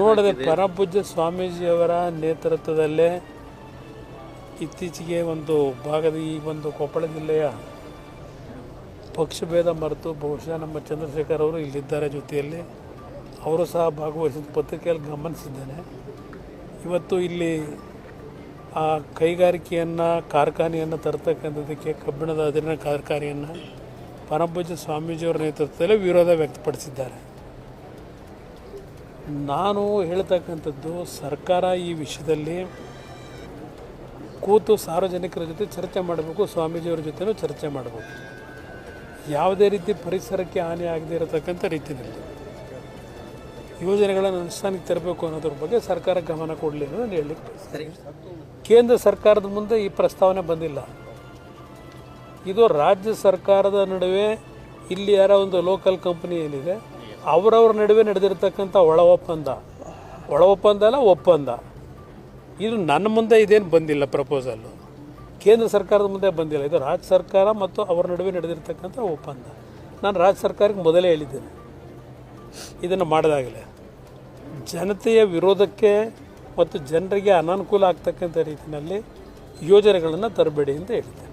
ನೋಡದೆ ಪರಪೂಜ್ಯ ಸ್ವಾಮೀಜಿಯವರ ನೇತೃತ್ವದಲ್ಲೇ ಇತ್ತೀಚೆಗೆ ಒಂದು ಭಾಗದ ಈ ಒಂದು ಕೊಪ್ಪಳ ಜಿಲ್ಲೆಯ ಪಕ್ಷಭೇದ ಮರೆತು ಬಹುಶಃ ನಮ್ಮ ಚಂದ್ರಶೇಖರ್ ಅವರು ಇಲ್ಲಿದ್ದಾರೆ ಜೊತೆಯಲ್ಲಿ. ಅವರು ಸಹ ಭಾಗವಹಿಸಿದ ಪತ್ರಿಕೆಯಲ್ಲಿ ಗಮನಿಸಿದ್ದೇನೆ. ಇವತ್ತು ಇಲ್ಲಿ ಆ ಕೈಗಾರಿಕೆಯನ್ನು, ಕಾರ್ಖಾನೆಯನ್ನು ತರ್ತಕ್ಕಂಥದ್ದಕ್ಕೆ ಕಬ್ಬಿಣದ ಅದಿರಿನ ಕಾರ್ಖಾನೆಯನ್ನು ಪರಪೂಜ್ಯ ಸ್ವಾಮೀಜಿಯವರ ನೇತೃತ್ವದಲ್ಲಿ ವಿರೋಧ ವ್ಯಕ್ತಪಡಿಸಿದ್ದಾರೆ. ನಾನು ಹೇಳ್ತಕ್ಕಂಥದ್ದು, ಸರ್ಕಾರ ಈ ವಿಷಯದಲ್ಲಿ ಕೂತು ಸಾರ್ವಜನಿಕರ ಜೊತೆ ಚರ್ಚೆ ಮಾಡಬೇಕು, ಸ್ವಾಮೀಜಿಯವರ ಜೊತೆನೂ ಚರ್ಚೆ ಮಾಡಬೇಕು. ಯಾವುದೇ ರೀತಿ ಪರಿಸರಕ್ಕೆ ಹಾನಿ ಆಗದೇ ಇರತಕ್ಕಂಥ ರೀತಿಯಲ್ಲಿ. ಯೋಜನೆಗಳನ್ನು ಅನುಷ್ಠಾನಕ್ಕೆ ತರಬೇಕು ಅನ್ನೋದ್ರ ಬಗ್ಗೆ ಸರ್ಕಾರ ಗಮನ ಕೊಡಲಿ ಅನ್ನೋದು ನಾನು ಹೇಳಲಿಕ್ಕೆ ಕೇಂದ್ರ ಸರ್ಕಾರದ ಮುಂದೆ ಈ ಪ್ರಸ್ತಾವನೆ ಬಂದಿಲ್ಲ. ಇದು ರಾಜ್ಯ ಸರ್ಕಾರದ ನಡುವೆ ಇಲ್ಲಿ ಯಾರೋ ಒಂದು ಲೋಕಲ್ ಕಂಪನಿ ಏನಿದೆ, ಅವರವ್ರ ನಡುವೆ ನಡೆದಿರ್ತಕ್ಕಂಥ ಒಳ ಒಪ್ಪಂದ. ಒಳ ಒಪ್ಪಂದ ಅಲ್ಲ, ಒಪ್ಪಂದ. ಇದು ನನ್ನ ಮುಂದೆ ಇದೇನು ಬಂದಿಲ್ಲ ಪ್ರಪೋಸಲ್ಲು ಕೇಂದ್ರ ಸರ್ಕಾರದ ಮುಂದೆ ಬಂದಿಲ್ಲ. ಇದು ರಾಜ್ಯ ಸರ್ಕಾರ ಮತ್ತು ಅವರ ನಡುವೆ ನಡೆದಿರ್ತಕ್ಕಂಥ ಒಪ್ಪಂದ. ನಾನು ರಾಜ್ಯ ಸರ್ಕಾರಕ್ಕೆ ಮೊದಲೇ ಹೇಳಿದ್ದೇನೆ. ಇದನ್ನು ಮಾಡಿದಾಗಲೇ. ಜನತೆಯ ವಿರೋಧಕ್ಕೆ ಮತ್ತು ಜನರಿಗೆ ಅನಾನುಕೂಲ ಆಗ್ತಕ್ಕಂಥ ರೀತಿಯಲ್ಲಿ ಯೋಜನೆಗಳನ್ನು ತರಬೇಡಿ ಅಂತ ಹೇಳಿದ್ದೇನೆ.